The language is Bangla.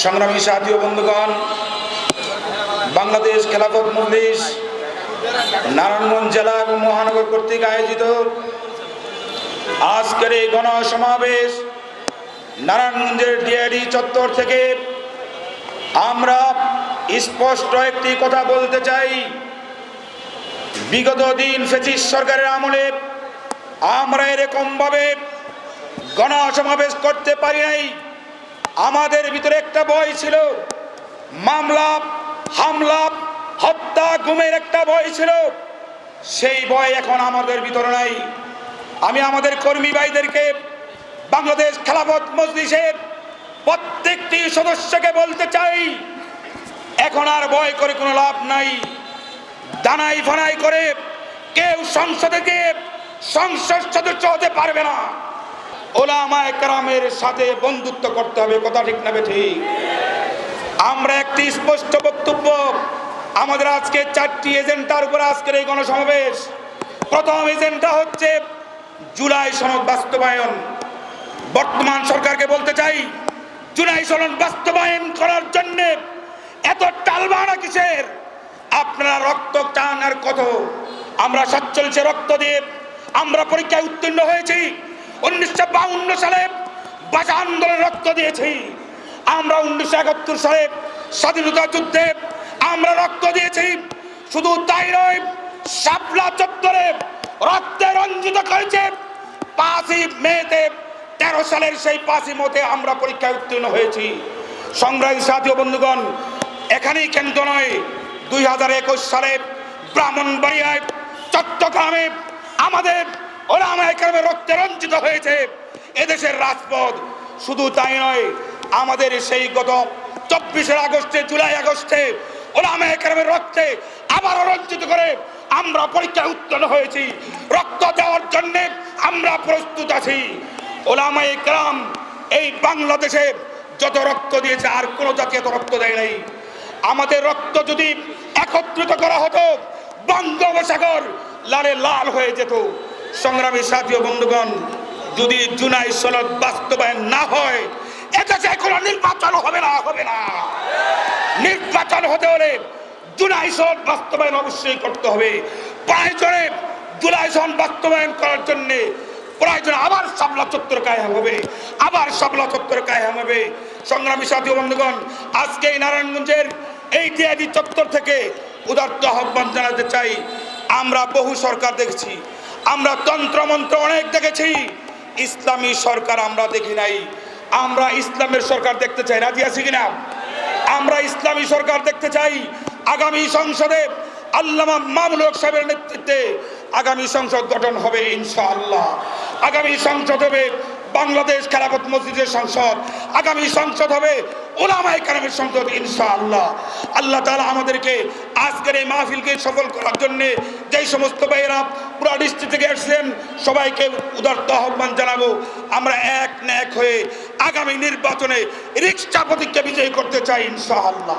সংগ্রামী সাথী বন্ধুগণ, বাংলাদেশ খেলাফত মজলিস নারায়ণগঞ্জ জেলা এবং মহানগর কর্তৃক আয়োজিত আজকের এই গণসমাবেশ নারায়ণগঞ্জের ডিআইডি চত্বর থেকে আমরা স্পষ্ট একটি কথা বলতে চাই। বিগত দিন ফেসিস সরকারের আমলে আমরা এরকমভাবে গণসমাবেশ করতে পারি নাই। আমাদের ভিতরে একটা ভয় ছিল। মামলা, হামলা, হত্যা, গুমের একটা ভয় ছিল। সেই ভয় এখন আমাদের ভিতরে নাই। আমি আমাদের কর্মী ভাইদেরকে বাংলাদেশ খেলাফত মজলিসের প্রত্যেকটি সদস্যকে বলতে চাই, এখন আর ভয় করে কোনো লাভ নাই। দানাই ফানাই করে কেউ সংসদে গিয়ে সংসদ সদস্য হতে পারবে না। ওলামায় কারামের সাথে বন্ধুত্ব করতে হবে, কথা ঠিক না ঠিক? আমরা একটি স্পষ্ট বক্তব্য, আমাদের আজকে চারটি এজেন্ডার উপরে আজকের এই গণসমাবেশ। প্রথম এজেন্ডা হচ্ছে জুলাই সনদ বাস্তবায়ন। বর্তমান সরকারকে বলতে চাই, জুলাই সনদ বাস্তবায়ন করার জন্য এত টালবানা কিসের? আপনারা রক্ত চান আর কত? আমরা সচ্ছলছে রক্ত দিয়ে আমরা পরীক্ষায় উত্তীর্ণ হয়েছি উনিশশো বাউন্ন সালে ভাষা আন্দোলন রক্ত দিয়েছি। আমরা উনিশশো একাত্তর সালে স্বাধীনতা যুদ্ধে আমরা রক্ত দিয়েছি। শুধু তাই নয়, শাপলা চত্বরে রক্তে রঞ্জিত করেছে পাঁচই মেতে তেরো সালের সেই পাঁচই মতে আমরা পরীক্ষায় উত্তীর্ণ হয়েছি। সংগ্রামী সাথী বন্ধুগণ, এখানেই কেন্দ্র নয়, দুই হাজার একুশ সালে ব্রাহ্মণবাড়িয়ায়, চট্টগ্রামে আমাদের ওলামায় কারণে রক্তে রঞ্জিত হয়েছে। এদেশের রাজপথ শুধু তাই নয়, আমাদের সেই গত চব্বিশের আগস্টে, জুলাই আগস্টে ওলামায় কারণে রক্তে আবারও রঞ্জিত করে আমরা পরীক্ষায় উত্তীর্ণ হয়েছি। রক্ত দেওয়ার জন্য আমরা প্রস্তুত আছি। ওলামায় কালাম এই বাংলাদেশে যত রক্ত দিয়েছে, আর কোনো জাতি এত রক্ত দেয় নাই। আমাদের রক্ত যদি একত্রিত করা হতো, বঙ্গোপসাগর লালে লাল হয়ে যেত। সংগ্রামী সাথী বন্ধুগণ, যদি জুনাই সনদ বাস্তবায়ন না হয়, এদেশে কোনো নির্বাচন হবে না হবে না। নির্বাচন হতে হলে জুলাই সনদ বাস্তবায়ন অবশ্যই করতে হবে। প্রয়োজনে জুলাই সনদ বাস্তবায়ন করার জন্যে প্রয়োজন আবার সাবলা চত্বর কায়াম হবে, আবার সাবলা চত্বর কায়াম হবে। সংগ্রামী সাথী বন্ধুগণ আজকে এই নারায়ণগঞ্জের এই টিআইডি চত্বর থেকে উদার্ত আহ্বান জানাতে চাই। আমরা বহু সরকার দেখেছি আমরা তন্ত্রমন্ত্র অনেক দেখেছি। ইসলামী সরকার আমরা দেখি নাই। আমরা ইসলামের সরকার দেখতে চাই। রাজি আছি কিনা? আমরা ইসলামী সরকার দেখতে চাই। আগামী সংসদে আল্লামা মামুল হক সাহেবের নেতৃত্বে আগামী সংসদ গঠন হবে ইনশাআল্লাহ। আগামী সংসদ হবে বাংলাদেশ খেলাফত মসজিদের সংসদ। আগামী সংসদ হবে ওলামাই কালামের সংসদ ইনশা আল্লাহ আল্লাহ তালা আমাদেরকে আজকের এই মাহফিলকে সফল করার জন্যে যেই সমস্ত ভাইয়েরা পুরা ডিস্ট্রিক্ট থেকে এসছেন সবাইকে উদার্ত আহ্বান জানাব। আমরা এক না এক হয়ে আগামী নির্বাচনে রিক্সা প্রতিজ্ঞা বিজয়ী করতে চাই ইনশাআল্লাহ।